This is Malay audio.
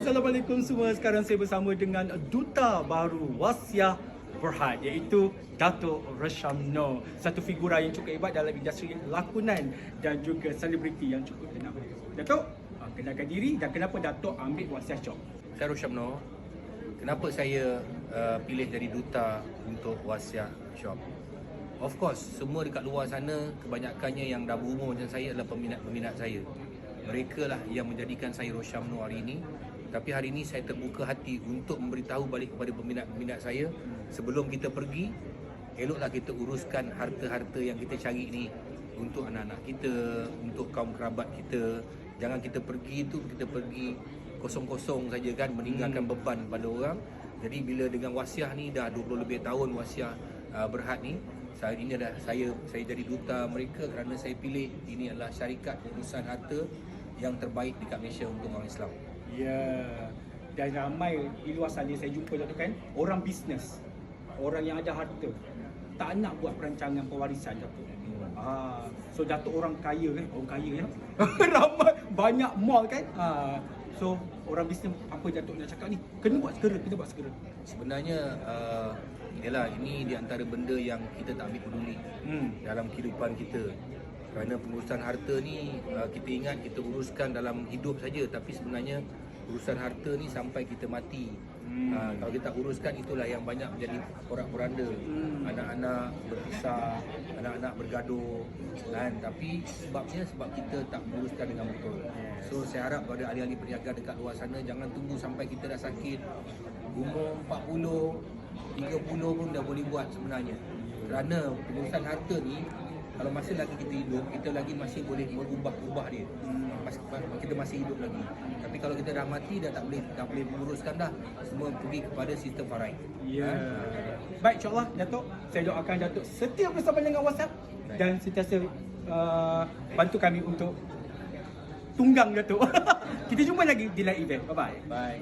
Assalamualaikum semua. Sekarang saya bersama dengan duta baru Wasiah Berhad iaitu Dato' Reshamno. Satu figura yang cukup hebat dalam industri lakonan dan juga selebriti yang cukup kenal. Dato' ah, kenalkan diri dan kenapa Dato' ambil Wasiah Shop? Saya Roshamno. Kenapa saya uh, pilih jadi duta untuk Wasiah Shop? Of course, semua dekat luar sana kebanyakannya yang dah berumur macam saya adalah peminat-peminat saya. Mereka lah yang menjadikan saya Roshamno hari ini. Tapi hari ini saya terbuka hati untuk memberitahu balik kepada peminat-peminat saya sebelum kita pergi, eloklah kita uruskan harta-harta yang kita cari ni untuk anak-anak kita, untuk kaum kerabat kita. Jangan kita pergi tu kita pergi kosong-kosong saja kan meninggalkan Hmm. beban pada orang. Jadi bila dengan wasiah ni dah 20 lebih tahun wasiah uh, berhad ni saat ini adalah saya saya jadi duta mereka kerana saya pilih ini adalah syarikat urusan harta yang terbaik dekat Malaysia untuk orang Islam. Ya. Dan ramai di luar sana saya jumpa Dato' kan orang bisnes. Orang yang ada harta. Tak nak buat perancangan pewarisan Dato'. Ah, so Dato' orang kaya kan, orang kaya ya. ramai banyak mall kan. Ah, so orang bisnes apa Dato' nak cakap ni? Kena buat segera, kena buat segera. Sebenarnya uh, ialah ini di antara benda yang kita tak ambil peduli Hmm. dalam kehidupan kita. Kerana pengurusan harta ni uh, kita ingat kita uruskan dalam hidup saja tapi sebenarnya urusan harta ni sampai kita mati. Hmm. Uh, kalau kita uruskan itulah yang banyak menjadi porak-poranda. Hmm. Anak-anak berpisah, anak-anak bergaduh kan tapi sebabnya sebab kita tak menguruskan dengan betul. So saya harap kepada ahli-ahli perniagaan dekat luar sana jangan tunggu sampai kita dah sakit umur 40 30 pun dah boleh buat sebenarnya. Kerana pengurusan harta ni kalau masih lagi kita hidup, kita lagi masih boleh merubah-ubah dia. Mas- Kita masih hidup lagi. Tapi kalau kita dah mati dah tak boleh tak boleh menguruskan dah. Semua pergi kepada sistem faraid. Ya. Baik insyaAllah Datuk Saya doakan Datuk setia bersama dengan WhatsApp Baik. Dan sentiasa uh, bantu kami untuk Tunggang Datuk Kita jumpa lagi di lain event Bye-bye Bye.